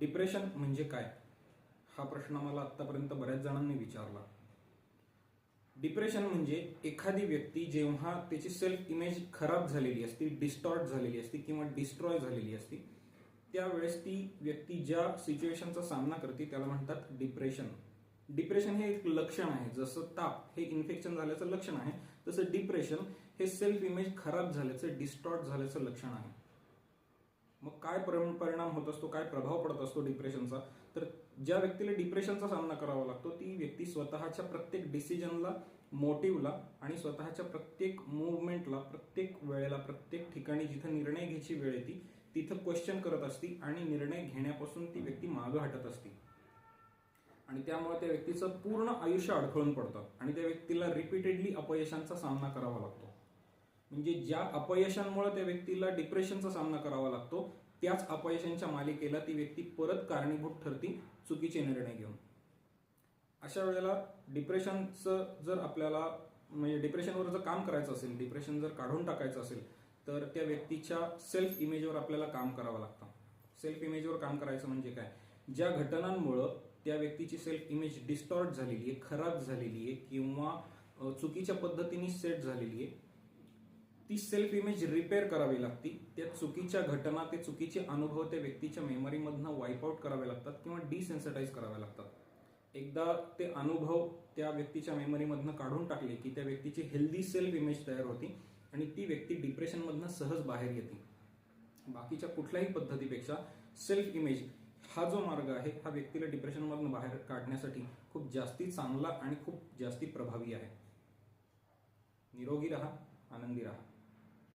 Depression म्हणजे काय? हा प्रश्न मला आत्तापर्यंत बऱ्याच जणांनी विचारला. डिप्रेशन म्हणजे एखादी व्यक्ती जेव्हा त्याची सेल्फ इमेज खराब झालेली असते डिस्टॉर्ट झालेली असते किंवा डिस्ट्रॉय झालेली असते त्यावेळेस ती व्यक्ती ज्या सिच्युएशनचा सामना करते त्याला म्हणतात डिप्रेशन डिप्रेशन हे एक लक्षण आहे. जसं ताप हे इन्फेक्शन झाल्याचं लक्षण आहे. तसं डिप्रेशन हे सेल्फ इमेज खराब झाल्याचं डिस्टॉर्ट झाल्याचं लक्षण आहे. मग काय परिणाम होत असतो काय प्रभाव पडत असतो डिप्रेशनचा तर ज्या व्यक्तीला डिप्रेशनचा सामना करावा लागतो ती व्यक्ती स्वतःच्या प्रत्येक डिसिजनला मोटिव्हला आणि स्वतःच्या प्रत्येक मुवमेंटला प्रत्येक वेळेला प्रत्येक ठिकाणी जिथं निर्णय घ्यायची वेळ येते तिथं क्वेश्चन करत असती आणि निर्णय घेण्यापासून ती व्यक्ती मागं हटत असते. आणि त्यामुळे त्या व्यक्तीचं पूर्ण आयुष्य अडखळून पडतं आणि त्या व्यक्तीला रिपीटेडली अपयशांचा सामना करावा लागतो. म्हणजे ज्या अपयशांमुळे त्या व्यक्तीला डिप्रेशनचा सामना करावा लागतो त्याच अपयशांच्या मालिकेला ती व्यक्ती परत कारणीभूत ठरती चुकीचे निर्णय घेऊन. अशा वेळेला डिप्रेशनचं जर आपल्याला म्हणजे डिप्रेशनवर जर काम करायचं असेल डिप्रेशन जर काढून टाकायचं असेल तर त्या व्यक्तीच्या सेल्फ इमेजवर आपल्याला काम करावं लागतं. सेल्फ इमेजवर काम करायचं म्हणजे काय? ज्या घटनांमुळं त्या व्यक्तीची सेल्फ इमेज डिस्टॉर्ट झालेली आहे खराब झालेली आहे किंवा चुकीच्या पद्धतीने सेट झालेली आहे ती सेल्फ इमेज रिपेअर करावी लागती. त्या चुकीच्या घटना ते चुकीचे अनुभव त्या व्यक्तीच्या मेमरीमधनं वाईपआउट करावे लागतात किंवा डिसेन्सिटाईज करावे लागतात. एकदा ते अनुभव त्या व्यक्तीच्या मेमरीमधनं काढून टाकले की त्या व्यक्तीची हेल्दी सेल्फ इमेज तयार होती आणि ती व्यक्ती डिप्रेशनमधनं सहज बाहेर येते. बाकीच्या कुठल्याही पद्धतीपेक्षा सेल्फ इमेज हा जो मार्ग आहे हा व्यक्तीला डिप्रेशनमधनं बाहेर काढण्यासाठी खूप जास्ती चांगला आणि खूप जास्ती प्रभावी आहे. निरोगी राहा आनंदी राहा.